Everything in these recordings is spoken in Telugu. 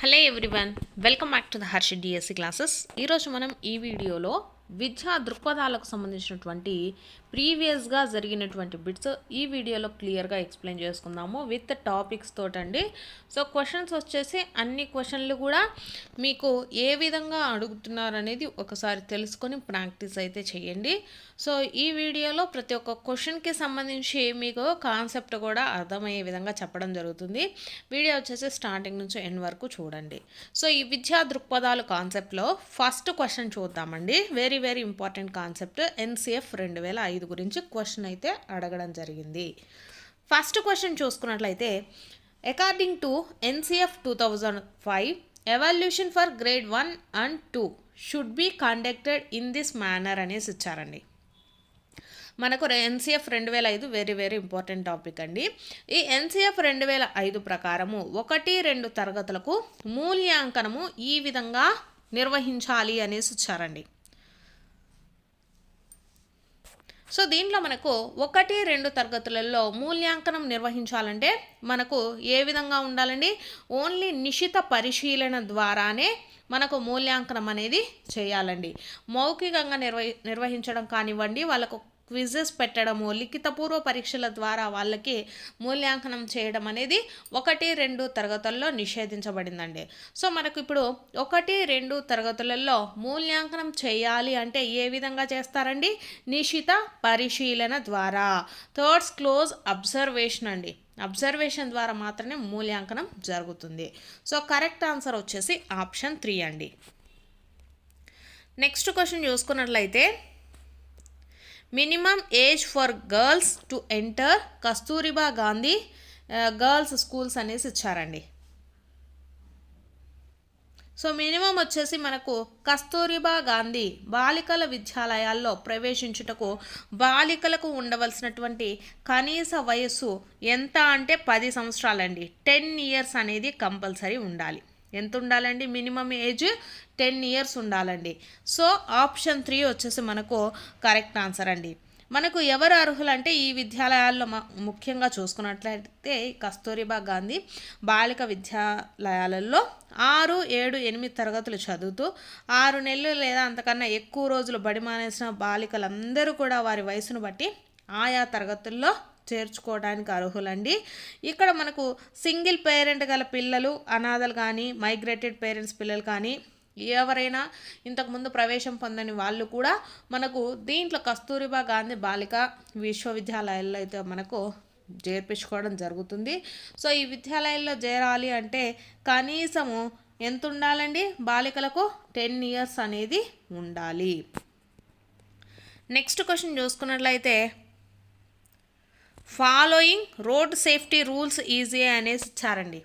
Hello everyone welcome back to the Harsha DSC classes. ఈరోజు మనం ఈ వీడియోలో విద్యా దృక్పథాలకు సంబంధించినటువంటి ప్రీవియస్గా జరిగినటువంటి బిట్స్ ఈ వీడియోలో క్లియర్గా ఎక్స్ప్లెయిన్ చేసుకుందాము విత్ టాపిక్స్ తోటండి. సో క్వశ్చన్స్ వచ్చేసి అన్ని క్వశ్చన్లు కూడా మీకు ఏ విధంగా అడుగుతున్నారనేది ఒకసారి తెలుసుకొని ప్రాక్టీస్ అయితే చేయండి. సో ఈ వీడియోలో ప్రతి ఒక్క క్వశ్చన్కి సంబంధించి మీకు కాన్సెప్ట్ కూడా అర్థమయ్యే విధంగా చెప్పడం జరుగుతుంది. వీడియో వచ్చేసి స్టార్టింగ్ నుంచి ఎండ్ వరకు చూడండి. సో ఈ విద్యా దృక్పథాలు కాన్సెప్ట్లో ఫస్ట్ క్వశ్చన్ చూద్దామండి. Very very important concept NCF రెండు వేల ఐదు గురించి క్వశ్చన్ అయితే అడగడం జరిగింది. ఫస్ట్ క్వశ్చన్ చూసుకున్నట్లయితే according to NCF two thousand five evaluation for grade one and two should be conducted in this manner అనేసి ఇచ్చారండి. మనకు ఎన్సిఎఫ్ రెండు వేల ఐదు వెరీ వెరీ ఇంపార్టెంట్ టాపిక్ అండి. ఈ ఎన్సిఎఫ్ రెండు వేల ఐదు ప్రకారము ఒకటి రెండు తరగతులకు మూల్యాంకనము ఈ విధంగా నిర్వహించాలి అనేసి ఇచ్చారండి. సో దీంట్లో మనకు ఒకటి రెండు తరగతులలో మూల్యాంకనం నిర్వహించాలంటే మనకు ఏ విధంగా ఉండాలండి? ఓన్లీ నిశిత పరిశీలన ద్వారానే మనకు మూల్యాంకనం అనేది చేయాలండి. మౌఖికంగా నిర్వ నిర్వహించడం కానివ్వండి వాళ్ళకు క్విజెస్ పెట్టడము లిఖితపూర్వ పరీక్షల ద్వారా వాళ్ళకి మూల్యాంకనం చేయడం అనేది ఒకటి రెండు తరగతుల్లో నిషేధించబడిందండి. సో మనకు ఇప్పుడు ఒకటి రెండు తరగతులలో మూల్యాంకనం చేయాలి అంటే ఏ విధంగా చేస్తారండి? నిశిత పరిశీలన ద్వారా. థర్డ్స్ క్లోజ్ అబ్జర్వేషన్ అండి. అబ్జర్వేషన్ ద్వారా మాత్రమే మూల్యాంకనం జరుగుతుంది. సో కరెక్ట్ ఆన్సర్ వచ్చేసి ఆప్షన్ త్రీ అండి. నెక్స్ట్ క్వశ్చన్ చూసుకున్నట్లయితే minimum age for girls to enter Kasturba Gandhi girls schools అనేసి ఇచ్చారండి. సో మినిమం వచ్చేసి మనకు కస్తూరిబా గాంధీ బాలికల విద్యాలయాల్లో ప్రవేశించుటకు బాలికలకు ఉండవలసినటువంటి కనీస వయస్సు ఎంత అంటే పది సంవత్సరాలండి. టెన్ ఇయర్స్ అనేది కంపల్సరీ ఉండాలి. ఎంత ఉండాలండి మినిమం ఏజ్ టెన్ ఇయర్స్ ఉండాలండి. సో ఆప్షన్ త్రీ వచ్చేసి మనకు కరెక్ట్ ఆన్సర్ అండి. మనకు ఎవరు అర్హులు అంటే ఈ విద్యాలయాల్లో ముఖ్యంగా చూసుకున్నట్లయితే కస్తూరిబా గాంధీ బాలిక విద్యాలయాలలో ఆరు ఏడు ఎనిమిది తరగతులు చదువుతూ ఆరు నెలలు లేదా అంతకన్నా ఎక్కువ రోజులు బడి మానేసిన బాలికలందరూ కూడా వారి వయసును బట్టి ఆయా తరగతుల్లో చేర్చుకోవడానికి అర్హులండి. ఇక్కడ మనకు సింగిల్ పేరెంట్ గల పిల్లలు అనాథలు కానీ మైగ్రేటెడ్ పేరెంట్స్ పిల్లలు కానీ ఎవరైనా ఇంతకుముందు ప్రవేశం పొందని వాళ్ళు కూడా మనకు దీంట్లో కస్తూరిబా గాంధీ బాలిక విశ్వవిద్యాలయాల్లో అయితే మనకు చేర్పించుకోవడం జరుగుతుంది. సో ఈ విద్యాలయాల్లో చేరాలి అంటే కనీసము ఎంత ఉండాలండి బాలికలకు టెన్ ఇయర్స్ అనేది ఉండాలి. నెక్స్ట్ క్వశ్చన్ చూసుకున్నట్లయితే following road safety rules is అనేసి ఇచ్చారండి.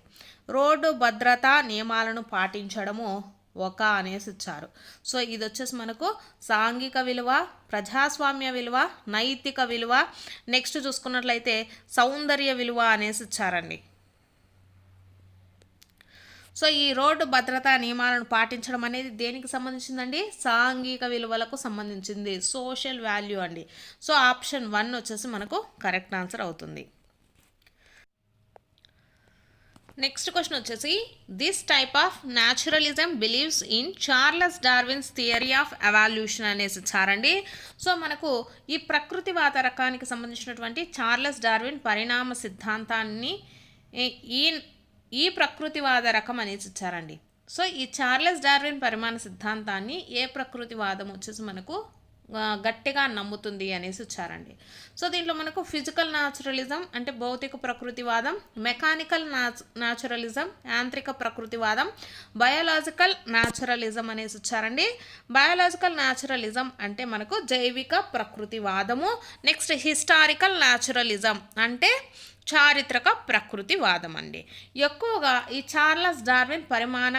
రోడ్డు భద్రతా నియమాలను పాటించడము ఒక అనేసి ఇచ్చారు. సో ఇది వచ్చేసి మనకు సాంఘిక విలువ ప్రజాస్వామ్య విలువ నైతిక విలువ నెక్స్ట్ చూసుకున్నట్లయితే సౌందర్య విలువ అనేసి ఇచ్చారండి. సో ఈ రోడ్డు భద్రతా నియమాలను పాటించడం అనేది దేనికి సంబంధించిందండి? సాంఘిక విలువలకు సంబంధించింది. సోషల్ వాల్యూ అండి. సో ఆప్షన్ వన్ వచ్చేసి మనకు కరెక్ట్ ఆన్సర్ అవుతుంది. నెక్స్ట్ క్వశ్చన్ వచ్చేసి this type of naturalism believes in Charles Darwin's theory of evolution అనేసి ఇచ్చారండి సో మనకు ఈ ప్రకృతివాత రకానికి సంబంధించినటువంటి చార్లెస్ డార్విన్ పరిణామ సిద్ధాంతాన్ని ఈ ఈ ప్రకృతివాద రకం అనేసి ఇచ్చారండి. సో ఈ చార్లెస్ డార్విన్ పరిమాణ సిద్ధాంతాన్ని ఏ ప్రకృతివాదం వచ్చేసి మనకు గట్టిగా నమ్ముతుంది అనేసి ఇచ్చారండి సో దీంట్లో మనకు ఫిజికల్ న్యాచురలిజం అంటే భౌతిక ప్రకృతివాదం మెకానికల్ న్యాచురలిజం యాంత్రిక ప్రకృతివాదం బయోలాజికల్ న్యాచురలిజం అనేసి ఇచ్చారండి బయోలాజికల్ న్యాచురలిజం అంటే మనకు జైవిక ప్రకృతివాదము. నెక్స్ట్ హిస్టారికల్ న్యాచురలిజం అంటే చారిత్రక ప్రకృతివాదం అండి. ఎక్కువగా ఈ చార్లస్ డార్విన్ పరిమాణ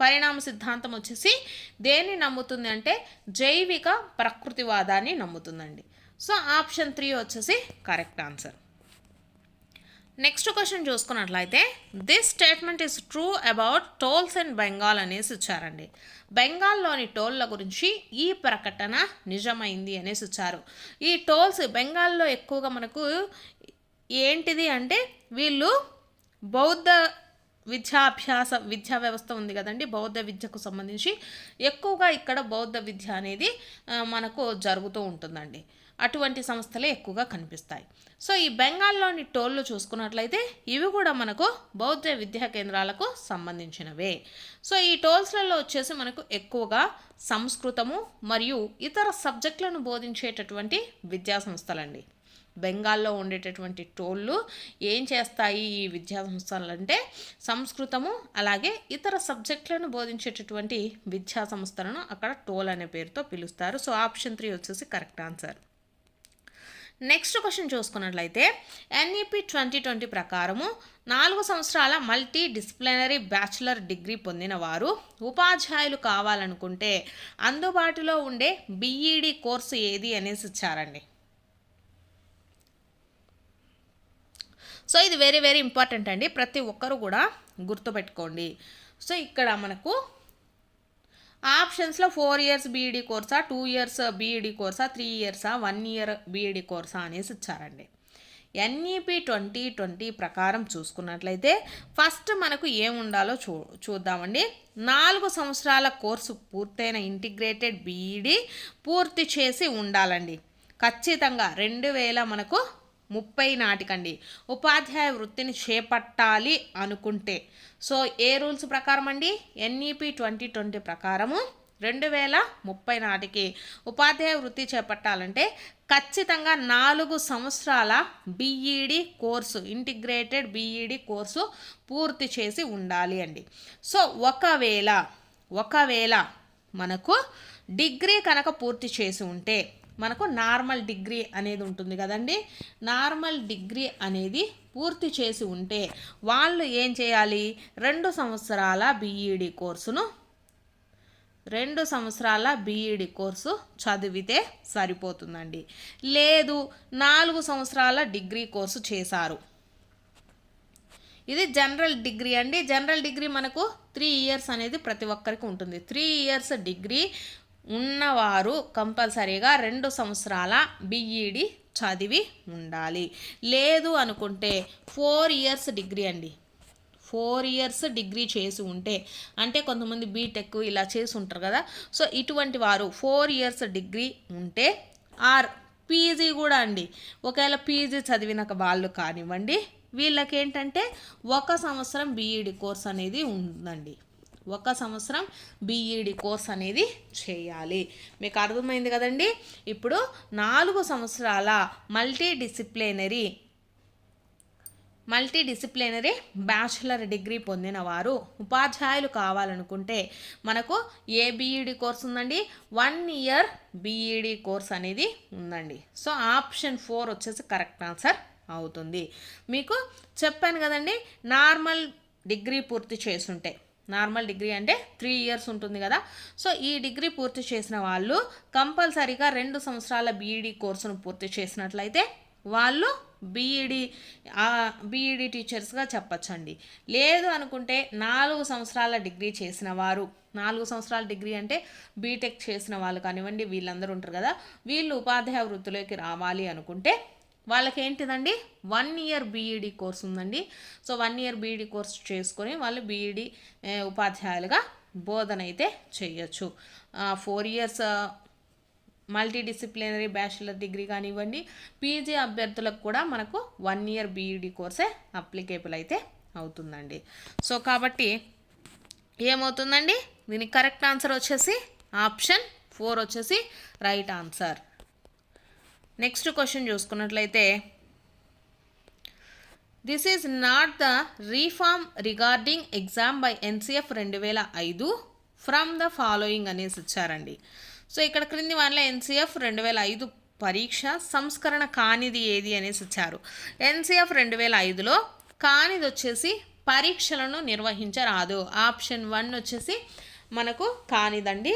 పరిణామ సిద్ధాంతం వచ్చేసి దేన్ని నమ్ముతుంది అంటే జైవిక ప్రకృతివాదాన్ని నమ్ముతుందండి. సో ఆప్షన్ త్రీ వచ్చేసి కరెక్ట్ ఆన్సర్. నెక్స్ట్ క్వశ్చన్ చూసుకున్నట్లయితే this statement is true about tolls and Bengal అనేసి ఇచ్చారండి. బెంగాల్లోని టోల్ల గురించి ఈ ప్రకటన నిజమైంది అనేసి ఇచ్చారు. ఈ టోల్స్ బెంగాల్లో ఎక్కువగా మనకు ఏంటిది అంటే వీళ్ళు బౌద్ధ విద్యాభ్యాస విద్యా వ్యవస్థ ఉంది కదండి బౌద్ధ విద్యకు సంబంధించి. ఎక్కువగా ఇక్కడ బౌద్ధ విద్య అనేది మనకు జరుగుతూ ఉంటుందండి. అటువంటి సంస్థలే ఎక్కువగా కనిపిస్తాయి. సో ఈ బెంగాల్లోని టోళ్ళు చూసుకున్నట్లయితే ఇవి కూడా మనకు బౌద్ధ విద్యా కేంద్రాలకు సంబంధించినవే. సో ఈ టోల్స్లలో వచ్చేసి మనకు ఎక్కువగా సంస్కృతము మరియు ఇతర సబ్జెక్టులను బోధించేటటువంటి విద్యా సంస్థలండి. బెంగాల్లో ఉండేటటువంటి టోళ్ళు ఏం చేస్తాయి ఈ విద్యా సంస్థలు అంటే సంస్కృతము అలాగే ఇతర సబ్జెక్టులను బోధించేటటువంటి విద్యా సంస్థలను అక్కడ టోల్ అనే పేరుతో పిలుస్తారు. సో ఆప్షన్ త్రీ వచ్చేసి కరెక్ట్ ఆన్సర్. నెక్స్ట్ క్వశ్చన్ చూసుకున్నట్లయితే ఎన్ఈపి ట్వంటీ ట్వంటీ ప్రకారము నాలుగు సంవత్సరాల మల్టీ డిసిప్లినరీ బ్యాచిలర్ డిగ్రీ పొందిన వారు ఉపాధ్యాయులు కావాలనుకుంటే అందుబాటులో ఉండే బీఈడి కోర్సు ఏది అనేసి ఇచ్చారండి. సో ఇది వెరీ వెరీ ఇంపార్టెంట్ అండి. ప్రతి ఒక్కరు కూడా గుర్తుపెట్టుకోండి. సో ఇక్కడ మనకు ఆప్షన్స్లో ఫోర్ ఇయర్స్ బీఈడి కోర్సా టూ ఇయర్స్ బీఈడి కోర్సా త్రీ ఇయర్సా వన్ ఇయర్ బీఈడి కోర్సా అనేసి ఇచ్చారండి. ఎన్ఈపి ట్వంటీ ట్వంటీ ప్రకారం చూసుకున్నట్లయితే ఫస్ట్ మనకు ఏముండాలో చూ చూద్దామండి. నాలుగు సంవత్సరాల కోర్సు పూర్తయిన ఇంటిగ్రేటెడ్ బీఈడి పూర్తి చేసి ఉండాలండి. ఖచ్చితంగా రెండు వేల మనకు ముప్పై నాటికండి. ఉపాధ్యాయ వృత్తిని చేపట్టాలి అనుకుంటే. సో ఏ రూల్స్ ప్రకారం అండి ఎన్ఈపి ట్వంటీ ట్వంటీ ప్రకారము రెండు వేల ముప్పై నాటికి ఉపాధ్యాయ వృత్తి చేపట్టాలంటే ఖచ్చితంగా నాలుగు సంవత్సరాల BEd course integrated BEd course పూర్తి చేసి ఉండాలి అండి. సో ఒకవేళ ఒకవేళ మనకు డిగ్రీ కనుక పూర్తి చేసి ఉంటే మనకు నార్మల్ డిగ్రీ అనేది ఉంటుంది కదండి. నార్మల్ డిగ్రీ అనేది పూర్తి చేసి ఉంటే వాళ్ళు ఏం చేయాలి? రెండు సంవత్సరాల బీఈడి కోర్సును రెండు సంవత్సరాల బీఈడి కోర్సు చదివితే సరిపోతుందండి. లేదు నాలుగు సంవత్సరాల డిగ్రీ కోర్సు చేశారు. ఇది జనరల్ డిగ్రీ అండి. జనరల్ డిగ్రీ మనకు త్రీ ఇయర్స్ అనేది ప్రతి ఒక్కరికి ఉంటుంది. త్రీ ఇయర్స్ డిగ్రీ ఉన్నవారు కంపల్సరీగా రెండు సంవత్సరాల బీఈడి చదివి ఉండాలి. లేదు అనుకుంటే ఫోర్ ఇయర్స్ డిగ్రీ అండి. ఫోర్ ఇయర్స్ డిగ్రీ చేసి ఉంటే అంటే కొంతమంది బీటెక్ ఇలా చేసి ఉంటారు కదా సో ఇటువంటి వారు ఫోర్ ఇయర్స్ డిగ్రీ ఉంటే ఆర్ పీజీ కూడా అండి. ఒకవేళ పీజీ చదివిన వాళ్ళు కానివ్వండి వీళ్ళకేంటంటే ఒక సంవత్సరం బీఈడి కోర్స్ అనేది ఉందండి. ఒక సంవత్సరం బీఈడి కోర్స్ అనేది చేయాలి. మీకు అర్థమైంది కదండి? ఇప్పుడు నాలుగు సంవత్సరాల multi disciplinary multi disciplinary bachelor degree పొందిన వారు ఉపాధ్యాయులు కావాలనుకుంటే మనకు ఏ బీఈడి కోర్స్ ఉందండి? వన్ ఇయర్ బీఈడి కోర్స్ అనేది ఉందండి. సో ఆప్షన్ ఫోర్ వచ్చేసి కరెక్ట్ ఆన్సర్ అవుతుంది. మీకు చెప్పాను కదండి నార్మల్ డిగ్రీ పూర్తి చేసుంటే. నార్మల్ డిగ్రీ అంటే త్రీ ఇయర్స్ ఉంటుంది కదా. సో ఈ డిగ్రీ పూర్తి చేసిన వాళ్ళు కంపల్సరీగా రెండు సంవత్సరాల బీఈడి కోర్సును పూర్తి చేసినట్లయితే వాళ్ళు బీఈడి బీఈడి టీచర్స్గా చెప్పచ్చండి. లేదు అనుకుంటే నాలుగు సంవత్సరాల డిగ్రీ చేసిన వారు నాలుగు సంవత్సరాల డిగ్రీ అంటే బీటెక్ చేసిన వాళ్ళు కానివ్వండి వీళ్ళందరూ ఉంటారు కదా వీళ్ళు ఉపాధ్యాయ వృత్తిలోకి రావాలి అనుకుంటే వాళ్ళకి ఏంటిదండి వన్ ఇయర్ బీఈడి కోర్స్ ఉందండి. So one year BEd course చేసుకొని వాళ్ళు బీఈడి ఉపాధ్యాయులుగా బోధన అయితే చేయొచ్చు four years multidisciplinary bachelor degree కానివ్వండి పీజీ అభ్యర్థులకు కూడా మనకు వన్ ఇయర్ బీఈడి కోర్సే అప్లికేబుల్ అయితే అవుతుందండి. సో కాబట్టి ఏమవుతుందండి? దీనికి కరెక్ట్ ఆన్సర్ వచ్చేసి ఆప్షన్ ఫోర్ వచ్చేసి రైట్ ఆన్సర్ నెక్స్ట్ క్వశ్చన్ చూసుకున్నట్లయితే this is not the reform regarding exam by NCF రెండు వేల ఐదు ఫ్రమ్ ద ఫాలోయింగ్ అనేసి ఇచ్చారండి. సో ఇక్కడ క్రింది వాళ్ళ ఎన్సిఎఫ్ రెండు వేల ఐదు పరీక్ష సంస్కరణ కానిది ఏది అనేసి ఇచ్చారు. ఎన్సిఎఫ్ రెండు వేల ఐదులో కానిది వచ్చేసి పరీక్షలను నిర్వహించరాదు. ఆప్షన్ వన్ వచ్చేసి మనకు కానిదండి.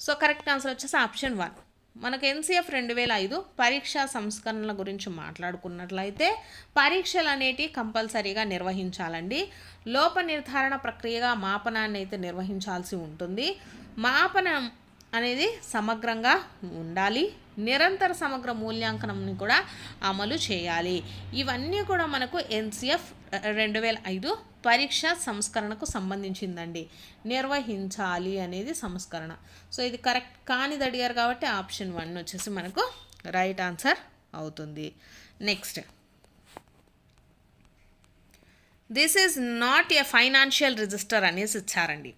సో కరెక్ట్ ఆన్సర్ వచ్చేసి ఆప్షన్ వన్ మనకు ఎన్సీఎఫ్ రెండు వేల ఐదు పరీక్షా సంస్కరణల గురించి మాట్లాడుకున్నట్లయితే పరీక్షలు అనేటివి కంపల్సరీగా నిర్వహించాలండి. లోప నిర్ధారణ ప్రక్రియగా మాపనాన్ని అయితే నిర్వహించాల్సి ఉంటుంది. మాపనం అనేది సమగ్రంగా ఉండాలి. నిరంతర సమగ్ర మూల్యాంకనంని కూడా అమలు చేయాలి. ఇవన్నీ కూడా మనకు ఎన్సిఎఫ్ రెండు వేల ఐదు పరీక్ష సంస్కరణకు సంబంధించిందండి. నిర్వహించాలి అనేది సంస్కరణ. సో ఇది కరెక్ట్ కానిది అడిగారు కాబట్టి ఆప్షన్ వన్ వచ్చేసి మనకు రైట్ ఆన్సర్ అవుతుంది. Next. This is not a financial register అనేసి ఇచ్చారండి.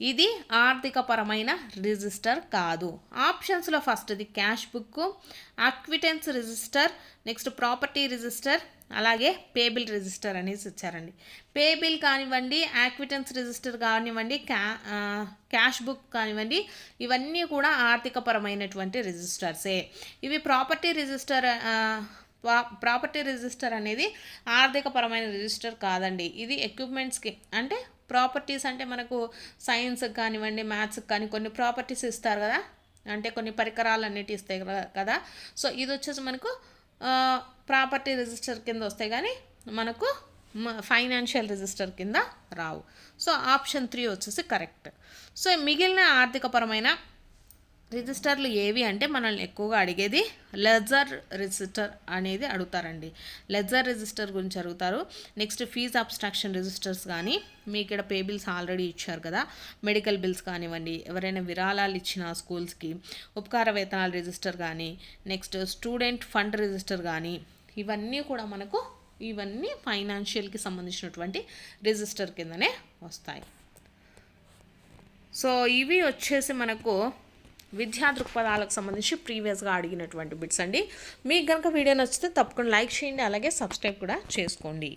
ఇది ఆర్థికపరమైన రిజిస్టర్ కాదు. ఆప్షన్స్లో ఫస్ట్ది cash book acquittance register next property register అలాగే పేబిల్ రిజిస్టర్ అనేసి ఇచ్చారండి. పేబిల్ కానివ్వండి యాక్విటెన్స్ రిజిస్టర్ కానివ్వండి క్యా క్యాష్ బుక్ కానివ్వండి ఇవన్నీ కూడా ఆర్థికపరమైనటువంటి రిజిస్టర్సే. ఇవి ప్రాపర్టీ రిజిస్టర్ ప్రా- ప్రాపర్టీ రిజిస్టర్ అనేది ఆర్థికపరమైన రిజిస్టర్ కాదండి. ఇది ఎక్విప్మెంట్స్కి అంటే ప్రాపర్టీస్ అంటే మనకు సైన్స్కి కానివ్వండి మ్యాథ్స్కి కానీ కొన్ని ప్రాపర్టీస్ ఇస్తారు కదా? అంటే కొన్ని పరికరాలు అన్నిటి ఇస్తాయి కదా- కదా? సో ఇది వచ్చేసి మనకు ప్రాపర్టీ రిజిస్టర్ కింద వస్తాయి కానీ మనకు ఫైనాన్షియల్ రిజిస్టర్ కింద రావు. సో ఆప్షన్ త్రీ వచ్చేసి కరెక్ట్. సో మిగిలిన ఆర్థికపరమైన రిజిస్టర్లు ఏవి అంటే మనల్ని ఎక్కువగా అడిగేది లెజర్ రిజిస్టర్ అనేది అడుగుతారండి. లెజర్ రిజిస్టర్ గురించి అడుగుతారు. నెక్స్ట్ ఫీజ్ అబ్స్ట్రాక్షన్ రిజిస్టర్స్ కానీ మీ ఇక్కడ పే బిల్స్ ఆల్రెడీ ఇచ్చారు కదా. మెడికల్ బిల్స్ కానివ్వండి ఎవరైనా విరాళాలు ఇచ్చిన స్కూల్స్కి ఉపకార వేతనాల రిజిస్టర్ కానీ నెక్స్ట్ స్టూడెంట్ ఫండ్ రిజిస్టర్ కానీ ఇవన్నీ కూడా మనకు ఇవన్నీ ఫైనాన్షియల్కి సంబంధించినటువంటి రిజిస్టర్ కిందనే వస్తాయి. సో ఇవి వచ్చేసి మనకు విద్యా దృక్పథాలకు సంబంధించి ప్రీవియస్గా అడిగినటువంటి బిట్స్ అండి. మీకు కనుక వీడియో నచ్చితే తప్పకుండా లైక్ చేయండి అలాగే సబ్స్క్రైబ్ కూడా చేసుకోండి.